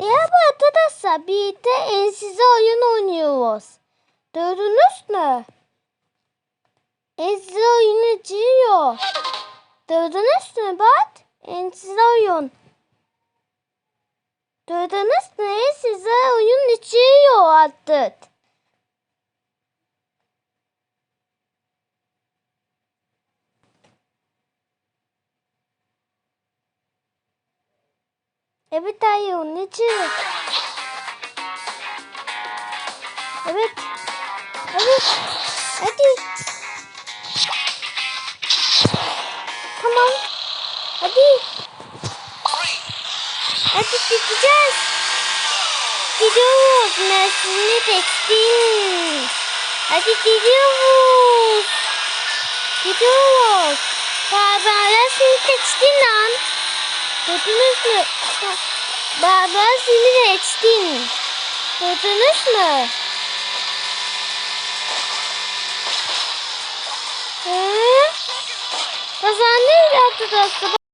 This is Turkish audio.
Merhaba arkadaşlar. Birlikte ensize oyun oynuyoruz. Gördünüz mü? Ensize oyunu çıkıyor. Gördünüz mü bak? Ensize oyun. Gördünüz mü? Ensize oyun çıkıyor artık. Evet hayır onun için. Evet. Evet. Hadi. Tamam. Hadi. Hadi gideceğiz. Gidiyoruz. Mersin'i tekstil. Hadi gidiyoruz. Gidiyoruz. Beraber seni tekstil Gördünüz mü? Baba seni geçtin. Gördünüz mü? Hı? Kazandı arkadaşlar.